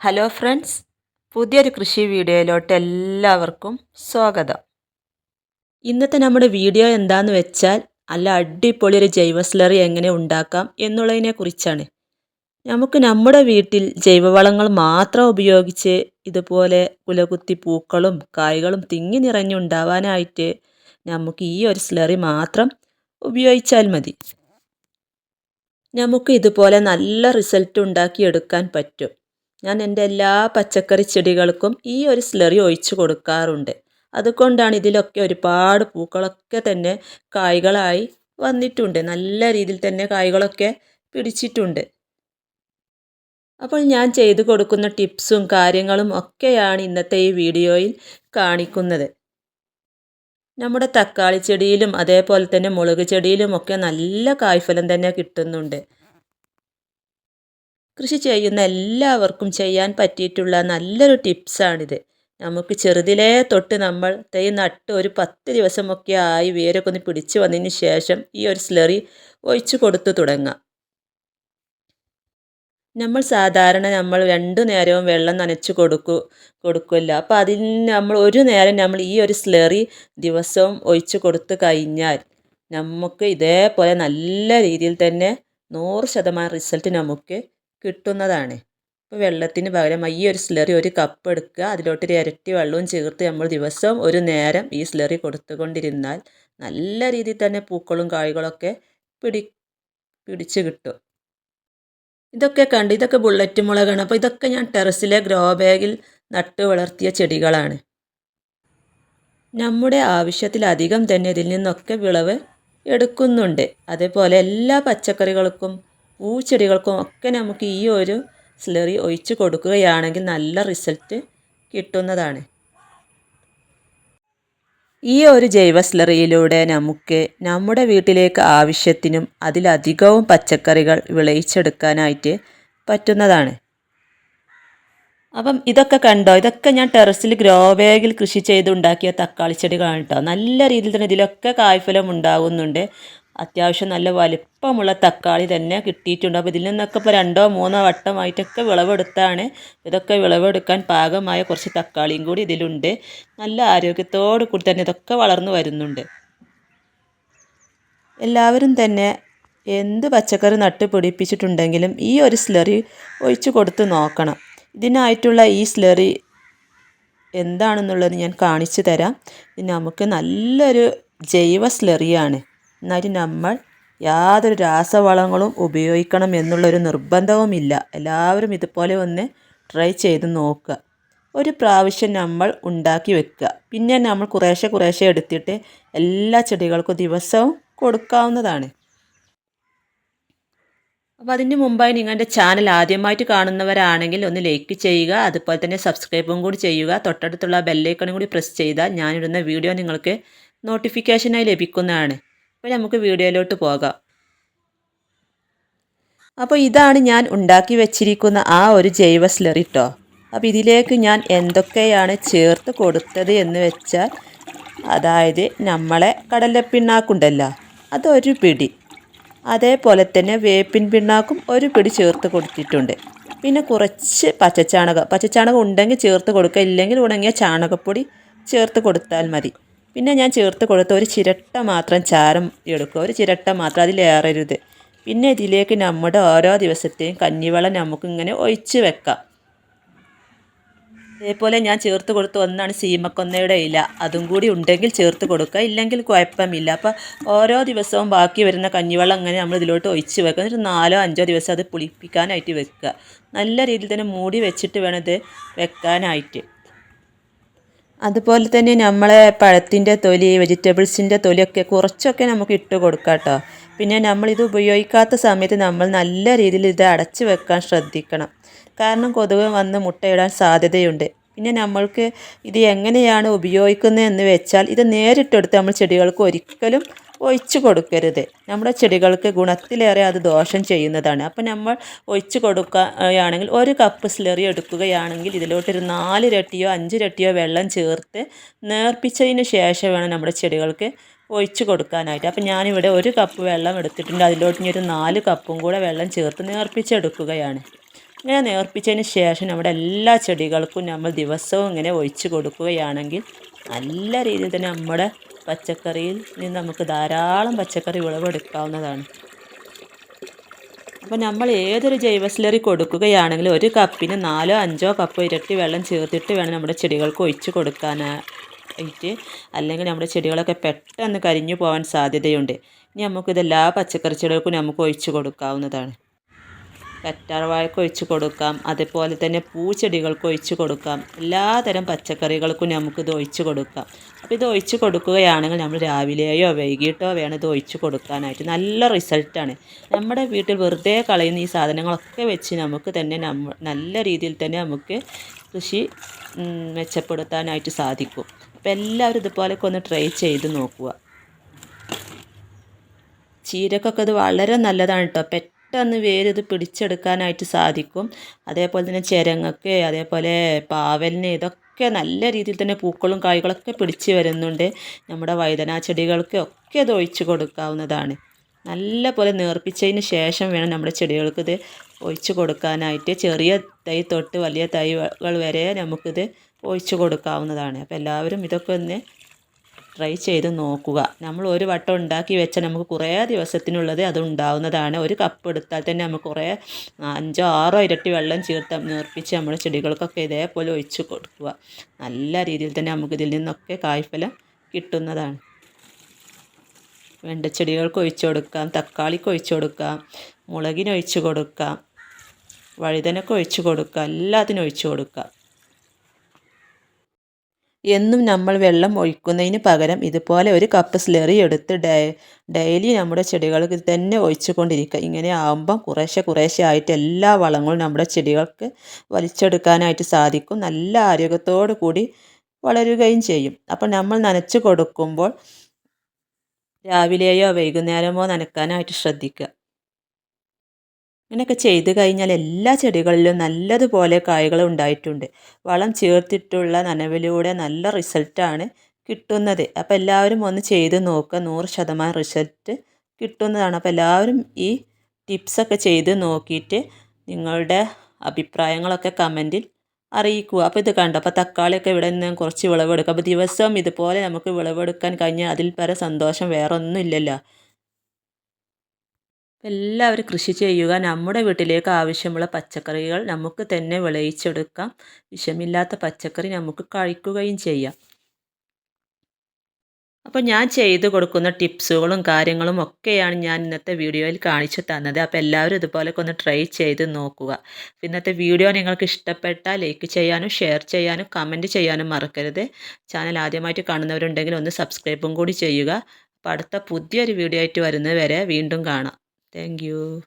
Hello friends പുതിയൊരു കൃഷി വീഡിയോയിലോട്ട് എല്ലാവർക്കും സ്വാഗതം. ഇന്നത്തെ നമ്മുടെ വീഡിയോ എന്താന്ന് വെച്ചാൽ നല്ല അടിപൊളി ഒരു ജൈവ സ്ലറി എങ്ങനെ ഉണ്ടാക്കാം എന്നുള്ളതിനെ കുറിച്ചാണ്. നമുക്ക് നമ്മുടെ വീട്ടിൽ ജൈവവളങ്ങൾ മാത്രം ഉപയോഗിച്ച് ഇതുപോലെ കുലകുത്തി പൂക്കളും കായ്കളും തിങ്ങി നിറഞ്ഞുണ്ടാവാനായിട്ട് നമുക്ക് ഈ ഒരു സ്ലറി മാത്രം ഉപയോഗിച്ചാൽ മതി. നമുക്ക് ഇതുപോലെ നല്ല റിസൾട്ട് ഉണ്ടാക്കിയെടുക്കാൻ പറ്റും. ഞാൻ എന്റെ എല്ലാ പച്ചക്കറി ചെടികൾക്കും ഈ ഒരു സ്ലറി ഒഴിച്ചു കൊടുക്കാറുണ്ട്. അതുകൊണ്ടാണ് ഇതിലൊക്കെ ഒരുപാട് പൂക്കളൊക്കെ തന്നെ കായ്കളായി വന്നിട്ടുണ്ട്. നല്ല രീതിയിൽ തന്നെ കായ്കളൊക്കെ പിടിച്ചിട്ടുണ്ട്. അപ്പോൾ ഞാൻ ചെയ്തു കൊടുക്കുന്ന ടിപ്സും കാര്യങ്ങളും ഒക്കെയാണ് ഇന്നത്തെ ഈ വീഡിയോയിൽ കാണിക്കുന്നത്. നമ്മുടെ തക്കാളി ചെടിയിലും അതേപോലെ തന്നെ മുളക് ചെടിയിലും ഒക്കെ നല്ല കായ്ഫലം തന്നെ കിട്ടുന്നുണ്ട്. കൃഷി ചെയ്യുന്ന എല്ലാവർക്കും ചെയ്യാൻ പറ്റിയിട്ടുള്ള നല്ലൊരു ടിപ്സാണിത്. നമുക്ക് ചെറുതിലേ തൊട്ട് നമ്മൾ തൈ നട്ട് ഒരു പത്ത് ദിവസമൊക്കെ ആയി വേരൊക്കെ ഒന്ന് പിടിച്ചു വന്നതിന് ശേഷം ഈ ഒരു സ്ലറി ഒഴിച്ചു കൊടുത്തു തുടങ്ങാം. നമ്മൾ സാധാരണ നമ്മൾ രണ്ടു നേരവും വെള്ളം നനച്ചു കൊടുക്കു കൊടുക്കില്ല അപ്പോൾ അതിന് നമ്മൾ ഒരു നേരം നമ്മൾ ഈ ഒരു സ്ലറി ദിവസവും ഒഴിച്ചു കൊടുത്തു കഴിഞ്ഞാൽ നമുക്ക് ഇതേപോലെ നല്ല രീതിയിൽ തന്നെ നൂറ് ശതമാനം റിസൾട്ട് നമുക്ക് കിട്ടുന്നതാണ്. ഇപ്പോൾ വെള്ളത്തിന് പകരം ഈ ഒരു സ്ലറി ഒരു കപ്പ് എടുക്കുക. അതിലോട്ട് ഒരു ഇരട്ടി വെള്ളവും ചേർത്ത് നമ്മൾ ദിവസവും ഒരു നേരം ഈ സ്ലറി കൊടുത്തുകൊണ്ടിരുന്നാൽ നല്ല രീതിയിൽ തന്നെ പൂക്കളും കായ്കളൊക്കെ പിടി പിടിച്ച് കിട്ടും. ഇതൊക്കെ കണ്ട് ഇതൊക്കെ ബുള്ളറ്റ് മുളകാണ്. അപ്പോൾ ഇതൊക്കെ ഞാൻ ടെറസിലെ ഗ്രോ ബാഗിൽ നട്ട് വളർത്തിയ ചെടികളാണ്. നമ്മുടെ ആവശ്യത്തിലധികം തന്നെ ഇതിൽ നിന്നൊക്കെ വിളവ് എടുക്കുന്നുണ്ട്. അതേപോലെ എല്ലാ പച്ചക്കറികൾക്കും പൂച്ചെടികൾക്കും ഒക്കെ നമുക്ക് ഈ ഒരു സ്ലറി ഒഴിച്ച് കൊടുക്കുകയാണെങ്കിൽ നല്ല റിസൾട്ട് കിട്ടുന്നതാണ്. ഈ ഒരു ജൈവ സ്ലറിയിലൂടെ നമുക്ക് നമ്മുടെ വീട്ടിലേക്ക് ആവശ്യത്തിനും അതിലധികവും പച്ചക്കറികൾ വിളയിച്ചെടുക്കാനായിട്ട് പറ്റുന്നതാണ്. അപ്പം ഇതൊക്കെ കണ്ടോ? ഇതൊക്കെ ഞാൻ ടെറസിൽ ഗ്രോ ബാഗിൽ കൃഷി ചെയ്തുണ്ടാക്കിയ തക്കാളി ചെടികളാണ് കേട്ടോ നല്ല രീതിയിൽ തന്നെ ഇതിലൊക്കെ കായ്ഫലം ഉണ്ടാകുന്നുണ്ട് അത്യാവശ്യം നല്ല വലിപ്പമുള്ള തക്കാളി തന്നെ കിട്ടിയിട്ടുണ്ട്. അപ്പോൾ ഇതിൽ നിന്നൊക്കെ ഇപ്പോൾ രണ്ടോ മൂന്നോ വട്ടമായിട്ടൊക്കെ വിളവെടുത്താണ്. ഇതൊക്കെ വിളവെടുക്കാൻ പാകമായ കുറച്ച് തക്കാളിയും കൂടി ഇതിലുണ്ട്. നല്ല ആരോഗ്യത്തോടു കൂടി തന്നെ ഇതൊക്കെ വളർന്നു വരുന്നുണ്ട്. എല്ലാവരും തന്നെ എന്ത് പച്ചക്കറി നട്ട് പിടിപ്പിച്ചിട്ടുണ്ടെങ്കിലും ഈ ഒരു സ്ലറി ഒഴിച്ചു കൊടുത്ത് നോക്കണം. ഇതിനായിട്ടുള്ള ഈ സ്ലറി എന്താണെന്നുള്ളത് ഞാൻ കാണിച്ചു തരാം. നമുക്ക് നല്ലൊരു ജൈവ സ്ലറിയാണ്. എന്നാലും നമ്മൾ യാതൊരു രാസവളങ്ങളും ഉപയോഗിക്കണം എന്നുള്ളൊരു നിർബന്ധവുമില്ല. എല്ലാവരും ഇതുപോലെ ഒന്ന് ട്രൈ ചെയ്ത് നോക്കുക. ഒരു പ്രാവശ്യം നമ്മൾ ഉണ്ടാക്കി വെക്കുക. പിന്നെ നമ്മൾ കുറേശ്ശെ കുറേശ്ശെ എടുത്തിട്ട് എല്ലാ ചെടികൾക്കും ദിവസവും കൊടുക്കാവുന്നതാണ്. അപ്പോൾ അതിന് മുമ്പായി നിങ്ങളുടെ ചാനൽ ആദ്യമായിട്ട് കാണുന്നവരാണെങ്കിൽ ഒന്ന് ലൈക്ക് ചെയ്യുക അതുപോലെ തന്നെ സബ്സ്ക്രൈബും കൂടി ചെയ്യുക തൊട്ടടുത്തുള്ള ബെല്ലൈക്കണും കൂടി പ്രസ് ചെയ്താൽ ഞാനിടുന്ന വീഡിയോ നിങ്ങൾക്ക് നോട്ടിഫിക്കേഷനായി ലഭിക്കുന്നതാണ്. അപ്പോൾ നമുക്ക് വീഡിയോയിലോട്ട് പോകാം. അപ്പോൾ ഇതാണ് ഞാൻ ഉണ്ടാക്കി വെച്ചിരിക്കുന്ന ആ ഒരു ജൈവ സ്ലറിട്ടോ അപ്പോൾ ഇതിലേക്ക് ഞാൻ എന്തൊക്കെയാണ് ചേർത്ത് കൊടുത്തത് എന്ന് വെച്ചാൽ അതായത് നമ്മളെ കടലപ്പിണ്ണാക്കുണ്ടല്ലോ അതൊരു പിടി. അതേപോലെ തന്നെ വേപ്പിൻ പിണ്ണാക്കും ഒരു പിടി ചേർത്ത് കൊടുത്തിട്ടുണ്ട്. പിന്നെ കുറച്ച് പച്ചച്ചാണകം പച്ചച്ചാണകം ഉണ്ടെങ്കിൽ ചേർത്ത് കൊടുക്കുക ഇല്ലെങ്കിൽ ഉണങ്ങിയ ചാണകപ്പൊടി ചേർത്ത് കൊടുത്താൽ മതി. പിന്നെ ഞാൻ ചേർത്ത് കൊടുത്ത ഒരു ചിരട്ട മാത്രം ചാരം എടുക്കുക. ഒരു ചിരട്ട മാത്രം അതിലേറരുത് പിന്നെ ഇതിലേക്ക് നമ്മുടെ ഓരോ ദിവസത്തെയും കഞ്ഞിവെള്ളം നമുക്കിങ്ങനെ ഒഴിച്ച് വെക്കാം. അതേപോലെ ഞാൻ ചേർത്ത് കൊടുത്ത ഒന്നാണ് സീമക്കൊന്നയുടെ ഇല. അതും കൂടി ഉണ്ടെങ്കിൽ ചേർത്ത് കൊടുക്കുക. ഇല്ലെങ്കിൽ കുഴപ്പമില്ല. അപ്പോൾ ഓരോ ദിവസവും ബാക്കി വരുന്ന കഞ്ഞിവെള്ളം അങ്ങനെ നമ്മൾ ഇതിലോട്ട് ഒഴിച്ച് വെക്കുക. എന്നിട്ട് നാലോ അഞ്ചോ ദിവസം അത് പുളിപ്പിക്കാനായിട്ട് വെക്കുക. നല്ല രീതിയിൽ തന്നെ മൂടി വെച്ചിട്ട് വേണം ഇത് വെക്കാനായിട്ട്. അതുപോലെ തന്നെ നമ്മളെ പഴത്തിന്റെ തൊലി വെജിറ്റബിൾസിന്റെ തൊലിയൊക്കെ കുറച്ചൊക്കെ നമുക്ക് ഇട്ട് കൊടുക്കാം കേട്ടോ. പിന്നെ നമ്മളിത് ഉപയോഗിക്കാത്ത സമയത്ത് നമ്മൾ നല്ല രീതിയിൽ ഇത് അടച്ചു വെക്കാൻ ശ്രദ്ധിക്കണം. കാരണം കൊതുക് വന്ന് മുട്ടയിടാൻ സാധ്യതയുണ്ട്. പിന്നെ നമ്മൾക്ക് ഇത് എങ്ങനെയാണ് ഉപയോഗിക്കുന്നത് എന്ന് വെച്ചാൽ ഇത് നേരിട്ടെടുത്ത് നമ്മൾ ചെടികൾക്ക് ഒരിക്കലും ഒഴിച്ചു കൊടുക്കരുത്. നമ്മുടെ ചെടികൾക്ക് ഗുണത്തിലേറെ അത് ദോഷം ചെയ്യുന്നതാണ്. അപ്പോൾ നമ്മൾ ഒഴിച്ചു കൊടുക്കുകയാണെങ്കിൽ ഒരു കപ്പ് സ്ലറി എടുക്കുകയാണെങ്കിൽ ഇതിലോട്ടൊരു നാല് അഞ്ചിരട്ടിയോ വെള്ളം ചേർത്ത് നേർപ്പിച്ചതിന് ശേഷം വേണം നമ്മുടെ ചെടികൾക്ക് ഒഴിച്ചു കൊടുക്കാനായിട്ട്. അപ്പോൾ ഞാനിവിടെ ഒരു കപ്പ് വെള്ളം എടുത്തിട്ടുണ്ട്. അതിലോട്ട് ഇനി ഒരു നാല് കപ്പും കൂടെ വെള്ളം ചേർത്ത് നേർപ്പിച്ചെടുക്കുകയാണ്. ഇങ്ങനെ നേർപ്പിച്ചതിന് ശേഷം നമ്മുടെ എല്ലാ ചെടികൾക്കും നമ്മൾ ദിവസവും ഇങ്ങനെ ഒഴിച്ചു കൊടുക്കുകയാണെങ്കിൽ നല്ല രീതിയിൽ തന്നെ നമ്മുടെ പച്ചക്കറിയിൽ നിന്ന് നമുക്ക് ധാരാളം പച്ചക്കറി വിളവെടുക്കാവുന്നതാണ്. അപ്പോൾ നമ്മൾ ഏതൊരു ജൈവ സ്ലറി കൊടുക്കുകയാണെങ്കിലും ഒരു കപ്പിന് നാലോ അഞ്ചോ കപ്പ് ഇരട്ടി വെള്ളം ചേർത്തിട്ട് വേണം നമ്മുടെ ചെടികൾക്ക് ഒഴിച്ച് കൊടുക്കാനായിട്ട്. അല്ലെങ്കിൽ നമ്മുടെ ചെടികളൊക്കെ പെട്ടെന്ന് കരിഞ്ഞു പോകാൻ സാധ്യതയുണ്ട്. ഇനി നമുക്കിത് എല്ലാ പച്ചക്കറി ചെടികൾക്കും നമുക്ക് ഒഴിച്ചു കൊടുക്കാവുന്നതാണ്. കറ്റാർവാഴയ്ക്ക് ഒഴിച്ച് കൊടുക്കാം. അതുപോലെ തന്നെ പൂച്ചെടികൾക്ക് ഒഴിച്ച് കൊടുക്കാം. എല്ലാതരം പച്ചക്കറികൾക്കും നമുക്കിത് ഒഴിച്ച് കൊടുക്കാം. അപ്പോൾ ഇത് ഒഴിച്ച് കൊടുക്കുകയാണെങ്കിൽ നമ്മൾ രാവിലെയോ വൈകിട്ടോ വേണം ഇത് ഒഴിച്ച് കൊടുക്കാനായിട്ട്. നല്ല റിസൾട്ടാണ് നമ്മുടെ വീട്ടിൽ വെറുതെ കളയുന്ന ഈ സാധനങ്ങളൊക്കെ വെച്ച് നമുക്ക് തന്നെ നമ്മ നല്ല രീതിയിൽ തന്നെ നമുക്ക് കൃഷി മെച്ചപ്പെടുത്താനായിട്ട് സാധിക്കും. അപ്പോൾ എല്ലാവരും ഇതുപോലെയൊക്കെ ഒന്ന് ട്രൈ ചെയ്ത് നോക്കുക. ചീരക്കൊക്കെ ഇത് വളരെ നല്ലതാണ് കേട്ടോ പെട്ടെന്ന് വേരിത് പിടിച്ചെടുക്കാനായിട്ട് സാധിക്കും. അതേപോലെ തന്നെ ചിരങ്ങക്ക് അതേപോലെ പാവലിന് ഇതൊക്കെ നല്ല രീതിയിൽ തന്നെ പൂക്കളും കായ്കളൊക്കെ പിടിച്ച് വരുന്നുണ്ട്. നമ്മുടെ വൈതനാ ചെടികൾക്ക് ഒക്കെ ഇത് ഒഴിച്ച് കൊടുക്കാവുന്നതാണ്. നല്ല പോലെ നേർപ്പിച്ചതിന് ശേഷം വേണം നമ്മുടെ ചെടികൾക്ക് ഇത് ഒഴിച്ച് കൊടുക്കാനായിട്ട്. ചെറിയ തൈ തൊട്ട് വലിയ തൈകൾ വരെ നമുക്കിത് ഒഴിച്ച് കൊടുക്കാവുന്നതാണ്. അപ്പോൾ എല്ലാവരും ഇതൊക്കെ ഒന്ന് ട്രൈ ചെയ്ത് നോക്കുക. നമ്മൾ ഒരു വട്ടം ഉണ്ടാക്കി വെച്ചാൽ നമുക്ക് കുറേ ദിവസത്തിനുള്ളത് അത് ഉണ്ടാവുന്നതാണ്. ഒരു കപ്പ് എടുത്താൽ തന്നെ നമുക്ക് കുറേ അഞ്ചോ ആറോ ഇരട്ടി വെള്ളം ചേർത്ത് നിർപ്പിച്ച് നമ്മൾ ചെടികൾക്കൊക്കെ ഇതേപോലെ ഒഴിച്ച് കൊടുക്കുക. നല്ല രീതിയിൽ തന്നെ നമുക്ക് ഇതിൽ നിന്നൊക്കെ കായ്ഫലം കിട്ടുന്നതാണ്. വെണ്ടച്ചെടികൾക്ക് ഒഴിച്ചു കൊടുക്കാം തക്കാളിക്ക് ഒഴിച്ചു കൊടുക്കാം മുളകിന് ഒഴിച്ചു കൊടുക്കാം വഴുതനക്ക് ഒഴിച്ചു കൊടുക്കുക എല്ലാത്തിനും ഒഴിച്ചു കൊടുക്കാം. എന്നും നമ്മൾ വെള്ളം ഒഴിക്കുന്നതിന് പകരം ഇതുപോലെ ഒരു കപ്പ് സ്ലെറി എടുത്ത് ഡെയിലി നമ്മുടെ ചെടികൾക്ക് തന്നെ ഒഴിച്ചു കൊണ്ടിരിക്കുക ഇങ്ങനെ ആകുമ്പം കുറേശ്ശെ കുറേശ്ശെ ആയിട്ട് എല്ലാ വളങ്ങളും നമ്മുടെ ചെടികൾക്ക് വലിച്ചെടുക്കാനായിട്ട് സാധിക്കും. നല്ല ആരോഗ്യത്തോടു കൂടി വളരുകയും ചെയ്യും. അപ്പോൾ നമ്മൾ നനച്ച് കൊടുക്കുമ്പോൾ രാവിലെയോ വൈകുന്നേരമോ നനക്കാനായിട്ട് ശ്രദ്ധിക്കുക. ഇങ്ങനെയൊക്കെ ചെയ്ത് കഴിഞ്ഞാൽ എല്ലാ ചെടികളിലും നല്ലതുപോലെ കായ്കൾ ഉണ്ടായിട്ടുണ്ട്. വളം ചേർത്തിട്ടുള്ള നനവിലൂടെ നല്ല റിസൾട്ടാണ് കിട്ടുന്നത്. അപ്പോൾ എല്ലാവരും ഒന്ന് ചെയ്ത് നോക്കുക. നൂറ് ശതമാനം റിസൾട്ട് കിട്ടുന്നതാണ്. അപ്പോൾ എല്ലാവരും ഈ ടിപ്സൊക്കെ ചെയ്ത് നോക്കിയിട്ട് നിങ്ങളുടെ അഭിപ്രായങ്ങളൊക്കെ കമന്റിൽ അറിയിക്കുക. അപ്പോൾ ഇത് കണ്ട? അപ്പോൾ തക്കാളിയൊക്കെ ഇവിടെ നിന്ന് കുറച്ച് വിളവെടുക്കുക. അപ്പോൾ ദിവസവും ഇതുപോലെ നമുക്ക് വിളവെടുക്കാൻ കഴിഞ്ഞാൽ അതിൽ പര സന്തോഷം വേറൊന്നും ഒന്നുമില്ലല്ലോ എല്ലാവരും കൃഷി ചെയ്യുക. നമ്മുടെ വീട്ടിലേക്ക് ആവശ്യമുള്ള പച്ചക്കറികൾ നമുക്ക് തന്നെ വിളയിച്ചെടുക്കാം. വിഷമില്ലാത്ത പച്ചക്കറി നമുക്ക് കഴിക്കുകയും ചെയ്യാം. അപ്പോൾ ഞാൻ ചെയ്തു കൊടുക്കുന്ന ടിപ്സുകളും കാര്യങ്ങളും ഒക്കെയാണ് ഞാൻ ഇന്നത്തെ വീഡിയോയിൽ കാണിച്ചു തന്നത്. അപ്പോൾ എല്ലാവരും ഇതുപോലൊക്കെ ഒന്ന് ട്രൈ ചെയ്ത് നോക്കുക. ഇന്നത്തെ വീഡിയോ നിങ്ങൾക്ക് ഇഷ്ടപ്പെട്ടാൽ ലൈക്ക് ചെയ്യാനും ഷെയർ ചെയ്യാനും കമന്റ് ചെയ്യാനും മറക്കരുത്. ചാനൽ ആദ്യമായിട്ട് കാണുന്നവരുണ്ടെങ്കിൽ ഒന്ന് സബ്സ്ക്രൈബും കൂടി ചെയ്യുക. അപ്പോൾ അടുത്ത പുതിയൊരു വീഡിയോ ആയിട്ട് വരുന്നത് വരെ വീണ്ടും കാണാം. Thank you.